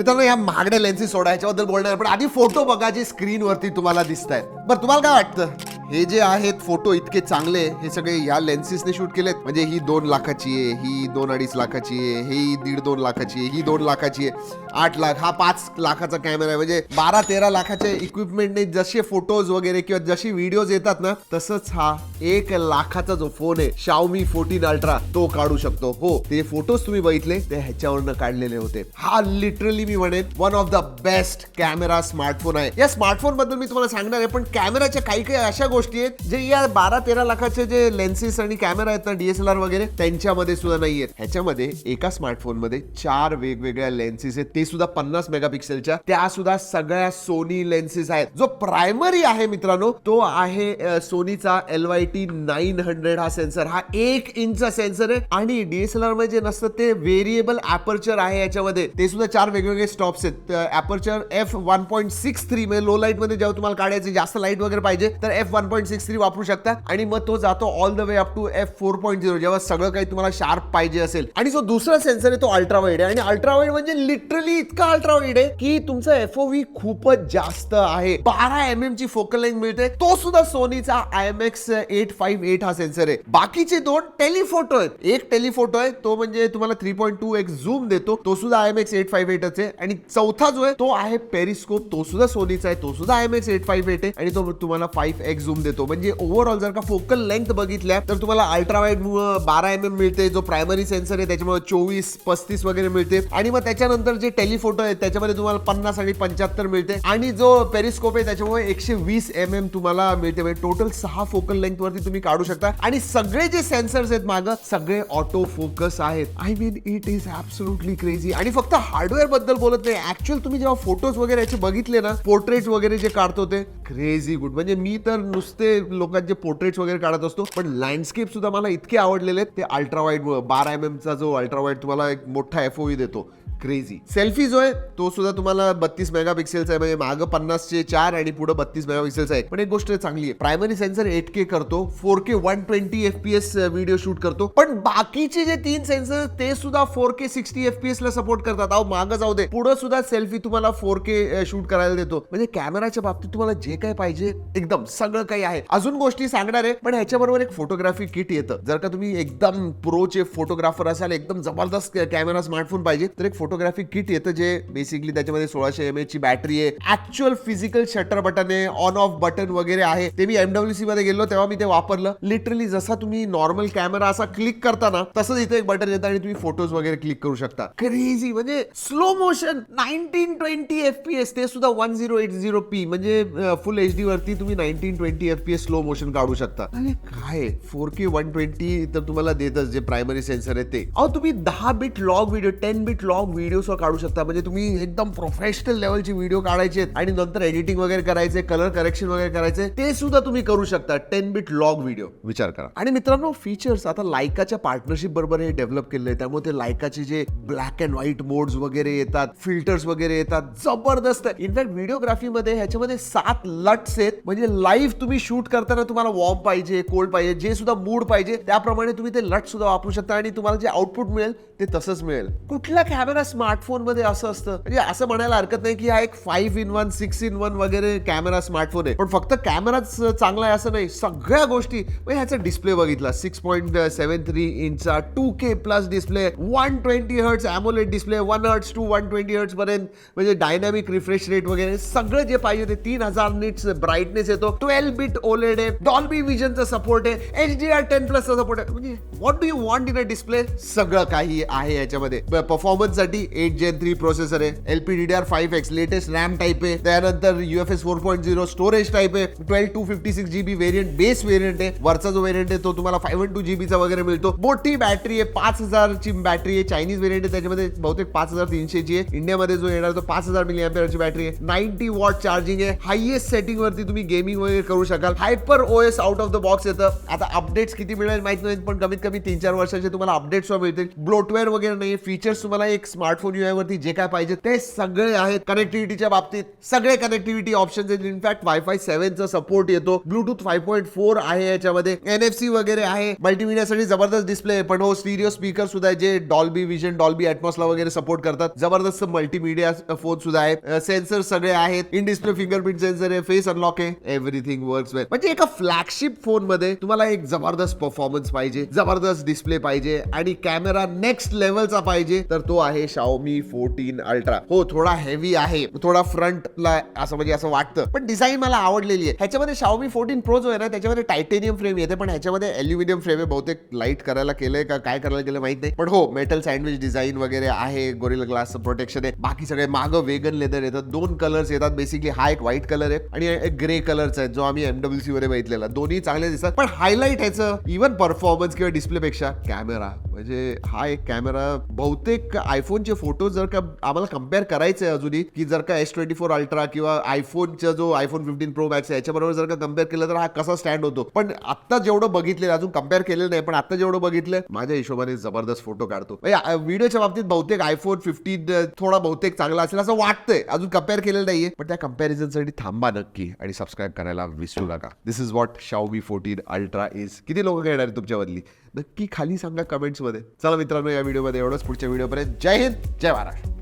मित्रांनो या महागड्या लेन्सेस सोडायच्याबद्दल बोलणार पण आधी फोटो बघा जे स्क्रीनवरती तुम्हाला दिसत आहेत बरं तुम्हाला काय वाटतं? हे जे आहेत फोटो इतके चांगले हे सगळे या लेन्सेसने शूट केलेत? म्हणजे ही दोन लाखाची आहे ही दोन अडीच लाखाची आहे ही दीड दोन लाखाची आहे ही दोन लाखाची आहे आठ लाख हा पाच लाखाचा कॅमेरा आहे. म्हणजे बारा तेरा लाखाच्या इक्विपमेंटने जसे फोटोज वगैरे किंवा जशी व्हिडिओज येतात ना तसंच हा एक लाखाचा जो फोन आहे शाओमी फोर्टीन अल्ट्रा तो काढू शकतो. हो ते फोटोज तुम्ही बघितले ते ह्याच्यावरनं काढलेले होते. हा लिटरली मी म्हणेन one of the best camera smartphone आहे. या स्मार्टफोनबद्दल मी तुम्हाला सांगणार आहे पण कॅमेराच्या काही काही अशा गोष्टी आहेत जे या बारा तेरा लाखाचे जे लेन्सेस आणि कॅमेरा आहेत ना डीएसएलआर वगैरे त्यांच्यामध्ये सुद्धा नाही आहेत. ह्याच्यामध्ये एका स्मार्टफोनमध्ये चार वेगवेगळ्या लेन्सेस आहेत. ते सुद्धा पन्नास मेगापिक्सेलच्या त्या सुद्धा सगळ्या सोनी लेन्सेस आहेत. जो प्रायमरी आहे मित्रांनो तो आहे सोनीचा L Y T nine hundred हा सेन्सर हा एक इंचचा सेन्सर आहे. आणि डीएसएलआरमध्ये जे नसतं ते व्हेरिएबल अपर्चर आहे याच्यामध्ये. ते सुद्धा चार वेगवेगळे स्टॉप्स आहेत. Aperture F one point six three म्हणजे लो लाइटमध्ये जेव्हा तुम्हाला काढायचे जास्त लाइट वगैरे पाहिजे तर F one point six three वापरू शकता. आणि मग तो जातो all the way up to F four point zero जेव्हा सगळं काही तुम्हाला शार्प पाहिजे असेल. आणि जो दुसरा सेन्सर आहे तो अल्ट्रावाईड आहे. आणि अल्ट्रावाईड म्हणजे लिटरली इतका अल्ट्रावाईड आहे की तुमचा एफओव्ही खूपच जास्त आहे. बारा एम एम ची फोकल लेंथ मिळते. तो सुद्धा सोनीचा I M X eight five eight हा सेन्सर आहे. बाकीचे दोन टेलिफोटो आहेत. एक टेलिफोटो आहे तो म्हणजे तुम्हाला three point two X zoom देतो. तो सुद्धा I M X eight five एटच आहे. आणि चौथा जो आहे तो आहे पेरिस्कोप तो सुद्धा सोनीचा आहे. तो सुद्धा I M X eight five eight आहे. आणि तो तुम्हाला फाईव्ह एक्स झूम देतो. म्हणजे ओव्हरऑल जर का फोकल लेंथ बघितल्या तर तुम्हाला अल्ट्रावाईड बारा एम एम मिळते. जो प्रायमरी सेन्सर आहे त्याच्यामुळे चोवीस पस्तीस वगैरे मिळते. आणि मग त्याच्यानंतर जे टेलिफोटो आहे त्याच्यामध्ये तुम्हाला पन्नास आणि पंच्याहत्तर मिळते. आणि जो पेरिस्कोप आहे त्याच्यामुळे एकशे वीस एम एम तुम्हाला मिळते. म्हणजे टोटल सहा फोकल लेंथ वरती तुम्ही काढू शकता. आणि सगळे जे सेन्सर्स आहेत मागं सगळे ऑटो फोकस आहेत. I mean it is absolutely crazy आणि फक्त हार्डवेअरबद्दल बोलत नाही. ऍक्च्युअल तुम्ही जेव्हा फोटोज वगैरे याचे बघितले ना पोर्ट्रेट वगैरे जे काढतो ते क्रेझी गुड म्हणजे मी तर नुसते लोकांचे पोर्ट्रेट्स वगैरे काढत असतो पण लँडस्केप सुद्धा मला इतके आवडलेले आहेत. ते अल्ट्रावाईड बारा एम चा जो अल्ट्रावाईड तुम्हाला एक मोठा एफओई देतो क्रेझी सेल्फी जो आहे तो सुद्धा तुम्हाला बत्तीस मेगापिक्सेलचा आहे. म्हणजे मागं पन्नासचे चार आणि पुढे बत्तीस मेगापिक्सेलचा आहे. पण एक गोष्ट चांगली आहे. प्रायमरी सेन्सर एट के करतो. Four K one twenty F P S video shoot करतो. पण बाकीचे जे तीन सेन्सर ते सुद्धा four K sixty F P S ला सपोर्ट करतात. अहो मागं जाऊ दे. पुढे सुद्धा सेल्फी तुम्हाला फोर के शूट करायला देतो. म्हणजे कॅमेराच्या बाबतीत तुम्हाला जे काय पाहिजे एकदम सगळं काही आहे. अजून गोष्टी सांगणार आहे पण ह्याच्याबरोबर एक फोटोग्राफी किट येतं. जर का तुम्ही एकदम प्रोचे फोटोग्राफर असाल एकदम जबरदस्त कॅमेरा स्मार्टफोन पाहिजे तर एक फोटोग्राफी किट येतं जे बेसिकली त्याच्यामध्ये सोळाशे एम ची बॅटरी आहे. ऍक्च्युअल फिजिकल शटर बटन आहे ऑन ऑफ बटन वगैरे आहे. ते मी एमडब्ल्यू सी मध्ये गेलो तेव्हा मी ते वापरलं. लिटरली जसा तुम्ही नॉर्मल कॅमेरा असा क्लिक करता ना तसंच इथे एक बटन येतं आणि तुम्ही फोटोज वगैरे क्लिक करू शकता. क्रेझी म्हणजे slow motion nineteen twenty F P S ते सुद्धा one zero eight zero P म्हणजे फुल एच डी वरती तुम्ही nineteen twenty F P S slow motion काढू शकता. अरे काय? फोर के वन ट्वेंटी तर तुम्हाला देतच जे प्रायमरी सेन्सर आहे ते. अहो तुम्ही दहा bit log video ten bit log video काढू शकता. म्हणजे तुम्ही एकदम प्रोफेशनल लेवलची व्हिडिओ काढायचे आहेत आणि नंतर एडिटिंग वगैरे करायचे कलर करेक्शन वगैरे करायचे ते सुद्धा तुम्ही करू शकता. टेन बिट लॉग व्हिडिओ विचार करा. आणि मित्रांनो फीचर्स आता लायकाच्या पार्टनरशिप बरोबर हे डेव्हलप केले त्यामुळे ते लायकाचे जे ब्लॅक अँड व्हाईट मोड्स वगैरे येतात फिल्टर्स वगैरे येतात जबरदस्त. इनफॅक्ट व्हिडिओग्राफी मध्ये ह्याच्यामध्ये सात लट्स आहेत. म्हणजे लाईव्ह तुम्ही शूट करताना तुम्हाला वॉर्म पाहिजे कोल्ड पाहिजे जे सुद्धा मूड पाहिजे त्याप्रमाणे तुम्ही ते लट सुद्धा वापरू शकता आणि तुम्हाला जे आउटपुट मिळेल ते तसंच मिळेल. कुठला कॅमेरा स्मार्टफोनमध्ये असं असतं. म्हणजे असं म्हणायला हरकत नाही की हा एक five in one six in one वगैरे कॅमेरा स्मार्टफोन आहे. पण फक्त कॅमेराच चांगला आहे असं नाही. सगळ्या गोष्टी म्हणजे ह्याचा डिस्प्ले बघितला. Six point seven three इंचचा two K plus display one twenty hertz AMOLED display one hertz to one twenty hertz पर्यंत म्हणजे डायनामिक रिफ्रेश रेट वगैरे सगळं जे पाहिजे ते तीन हजार निट्स ब्राईटनेस येतो. ट्वेल्व बिट ओलेड आहे डॉल्बी विजनचा सपोर्ट आहे एच डी आर टेन प्लसचा सपोर्ट आहे. म्हणजे what do you want in a display सगळं काही आहे याच्यामध्ये. परफॉर्मन्स साठी एट जेन थ्री प्रोसेसर आहे. LPDDR five X latest RAM type आहे. त्यानंतर UFS four point zero storage type आहे. Twelve two fifty six GB variant base variant आहे. वरचा जो व्हेरियंट आहे तो तुम्हाला फाईव्ह टू जीबीचा वगैरे मिळतो. मोठी बॅटरी आहे. पाच हजारची बॅटरी आहे. चायनीज व्हेरियंट आहे. त्याच्यामध्ये बहुतेक पाच हजार तीनशेची आहे. इंडियामध्ये जो येणार तो पाच हजार मिली ची बॅटरी आहे. नाईन्टी वॉट चार्जिंग आहे. हायएस्ट सेटिंग वरती तुम्ही गेमिंग वगैरे करू शकाल. Hyper O S out of the box येतं. आता अपडेट्स किती मिळेल माहीत नाही पण कमीत कमी तीन चार वर्षाचे तुम्हाला अपडेट्स मिळतील. ब्लोटवेअर वगैरे नाही फीचर्स तुम्हाला एक स्मार्ट स्मार्टफोन युआय वरती जे काय पाहिजे ते सगळे आहेत कनेक्टिव्हिटीच्या बाबतीत. सगळे कनेक्टिव्हिटी ऑप्शन आहेत. इनफॅक्ट वायफाय सेव्हनचा सपोर्ट येतो. ब्लूटूथ फाय पॉईंट फोर आहे याच्यामध्ये. एन एफ सी वगैरे आहे. मल्टीमिडियासाठी जबरदस्त डिस्प्ले आहे. पण हो स्टिरिओ स्पीकर सुद्धा आहे जे डॉल्बी विजन डॉल्बी ऍटमॉसला वगैरे सपोर्ट करतात. जबरदस्त मल्टीमीडिया फोन सुद्धा आहे. सेन्सर सगळे आहेत. इन डिस्प्ले फिंगरप्रिंट सेन्सर आहे. फेस अनलॉक आहे. एव्हरीथिंग वर्क्स वेल म्हणजे एका फ्लॅगशिप फोनमध्ये तुम्हाला एक जबरदस्त परफॉर्मन्स पाहिजे. जबरदस्त डिस्प्ले पाहिजे. आणि कॅमेरा नेक्स्ट लेवलचा पाहिजे. तर तो आहे शाओमी फोर्टीन अल्ट्रा हो थोडा हेवी आहे. थोडा फ्रंटला असं म्हणजे असं वाटतं. पण डिझाईन मला आवडलेली आहे. ह्याच्यामध्ये शाओमी फोर्टीन प्रो जो आहे ना त्याच्यामध्ये टायटेनियम फ्रेम येते. पण ह्याच्यामध्ये अल्युमिनियम फ्रेम आहे. बहुतेक लाइट करायला केलंय का काय करायला केलं माहीत नाही. पण हो मेटल सँडविच डिझाईन वगैरे आहे. गोरिल ग्लास प्रोटेक्शन आहे. बाकी सगळे मागं वेगन लेदर येतात. दोन कलर्स येतात. बेसिकली हा एक व्हाईट कलर आहे आणि एक ग्रे कलरचा आहे जो आम्ही एमडब्ल्यू मध्ये बघितलेला. दोन्ही चांगले दिसतात. पण हायलाईट ह्याचं इव्हन परफॉर्मन्स किंवा डिस्प्ले पेक्षा कॅमेरा म्हणजे हा एक कॅमेरा बहुतेक आयफोनचे फोटो जर का आम्हाला कंपेअर करायचे अजूनही की जर का एस ट्वेंटी फोर अल्ट्रा किंवा आयफोनचा जो आयफोन फिफ्टीन प्रो मॅक्स आहे याच्याबरोबर जर का कंपेअर केलं तर हा कसा स्टँड होतो. पण आता जेवढं बघितलेलं अजून कंपेअर केलेलं नाही पण आता जेवढं बघितलं माझ्या हिशोबाने जबरदस्त फोटो काढतो. म्हणजे, व्हिडिओच्या बाबतीत बहुतेक आयफोन फिफ्टीन थोडा बहुतेक चांगला असेल असं वाटतंय. अजून कंपेअर केलेलं नाहीये. पण त्या कम्पॅरिझनसाठी थांबा नक्की आणि सबस्क्राईब करायला विसरू नका. This is what Xiaomi fourteen ultra is किती लोक घेणार आहेत तुमच्या नक्की खाली सांगा कमेंट्समध्ये चला मित्रांनो या व्हिडिओमध्ये एवढंच. पुढच्या व्हिडिओपर्यंत जय हिंद जय महाराष्ट्र.